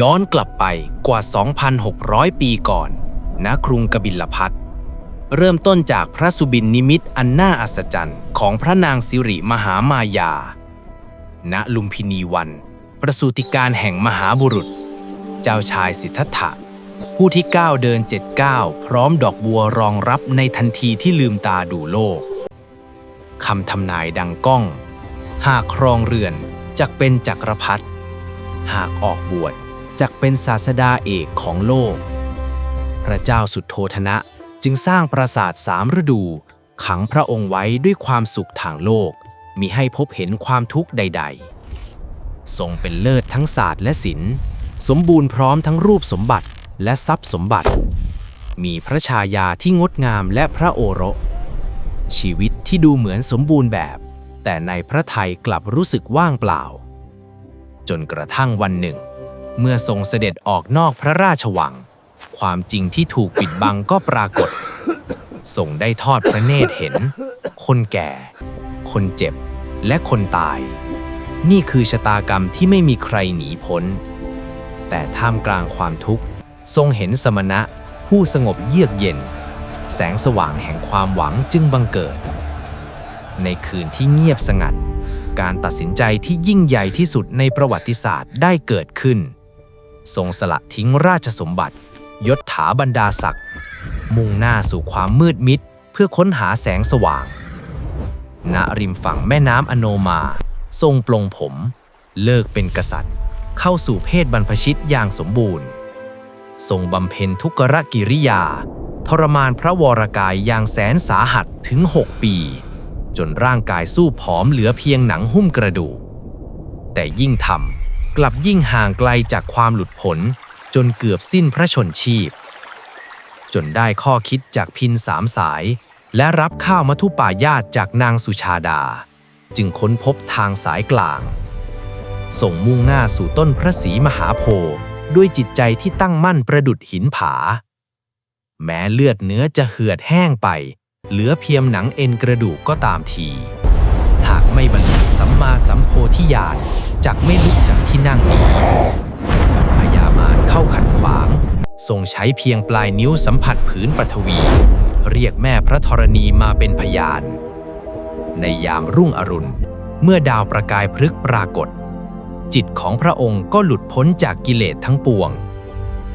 ย้อนกลับไปกว่า 2,600 ปีก่อน ณ กรุงกบิลพัทเริ่มต้นจากพระสุบินนิมิตอันน่าอัศจรรย์ของพระนางสิริมหามายา ณ ลุมพินีวัน ประสูติการแห่งมหาบุรุษ เจ้าชายสิทธัตถะ ผู้ที่ก้าวเดินเจ็ดก้าวพร้อมดอกบัวรองรับในทันทีที่ลืมตาดูโลก คำทำนายดังก้อง หากครองเรือนจักเป็นจักรพรรดิหากออกบวช จักเป็นศาสดาเอกของโลก พระเจ้าสุดโทธนะจึงสร้างปราสาทสามฤดู ขังพระองค์ไว้ด้วยความสุขทางโลก มิให้พบเห็นความทุกข์ใด ๆ ทรงเป็นเลิศทั้งศาสตร์และศิลป์สมบูรณ์พร้อมทั้งรูปสมบัติและทรัพย์สมบัติ มีพระชายาที่งดงามและพระโอรส ชีวิตที่ดูเหมือนสมบูรณ์แบบ แต่ในพระไทยกลับรู้สึกว่างเปล่า จนกระทั่งวันหนึ่ง เมื่อทรงเสด็จออกนอกพระราชวัง ความจริงที่ถูกปิดบังก็ปรากฏ ทรงได้ทอดพระเนตรเห็น คนแก่ คนเจ็บ และคนตาย นี่คือชะตากรรมที่ไม่มีใครหนีพ้น แต่ท่ามกลางความทุกข์ ทรงเห็นสมณะผู้สงบเยือกเย็น แสงสว่างแห่งความหวังจึงบังเกิด ในคืนที่เงียบสงัดการตัดสินใจที่ยิ่งใหญ่ที่สุดในประวัติศาสตร์ได้เกิดขึ้น ทรงสละทิ้งราชสมบัติ ยศถาบรรดาศักดิ์มุ่งหน้าสู่ความมืดมิดเพื่อค้นหาแสงสว่าง ณริมฝั่งแม่น้ำอโนมา ทรงปลงผม เลิกเป็นกษัตริย์ เข้าสู่เพศบรรพชิตอย่างสมบูรณ์ ทรงบำเพ็ญทุกรกิริยา ทรมานพระวรกายอย่างแสนสาหัสถึง 6 ปี จนร่างกายสู้ผอมเหลือเพียงหนังหุ้มกระดูกแต่ยิ่งทำ กลับยิ่งห่างไกลจากความหลุดพ้นจนเกือบสิ้นพระชนชีพ จนได้ข้อคิดจากพินสามสาย และรับข้าวมัทุป่ายาตจากนางสุชาดา จึงค้นพบทางสายกลาง ส่งมุ่งหน้าสู่ต้นพระศรีมหาโพธิ์ด้วยจิตใจที่ตั้งมั่นประดุดหินผา แม้เลือดเนื้อจะเหือดแห้งไป เหลือเพียงหนังเอ็นกระดูกก็ตามที หากไม่บรรลุสัมมาสัมโพธิญาณ จักไม่ลุกจากที่นั่งนี้พญามารเข้าขัดขวาง ทรงใช้เพียงปลายนิ้วสัมผัสผืนปฐวี เรียกแม่พระธรณีมาเป็นพยาน ในยามรุ่งอรุณ เมื่อดาวประกายพฤกปรากฏ จิตของพระองค์ก็หลุดพ้นจากกิเลสทั้งปวง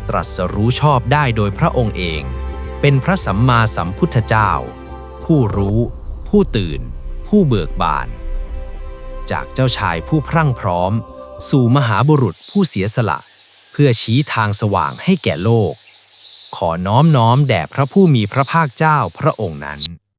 ตรัสรู้ชอบได้โดยพระองค์เอง เป็นพระสัมมาสัมพุทธเจ้า ผู้รู้ ผู้ตื่น ผู้เบิกบาน จากเจ้าชายผู้พรั่งพร้อม สู่มหาบุรุษผู้เสียสละ เพื่อชี้ทางสว่างให้แก่โลก ขอน้อมน้อมแด่พระผู้มีพระภาคเจ้าพระองค์นั้น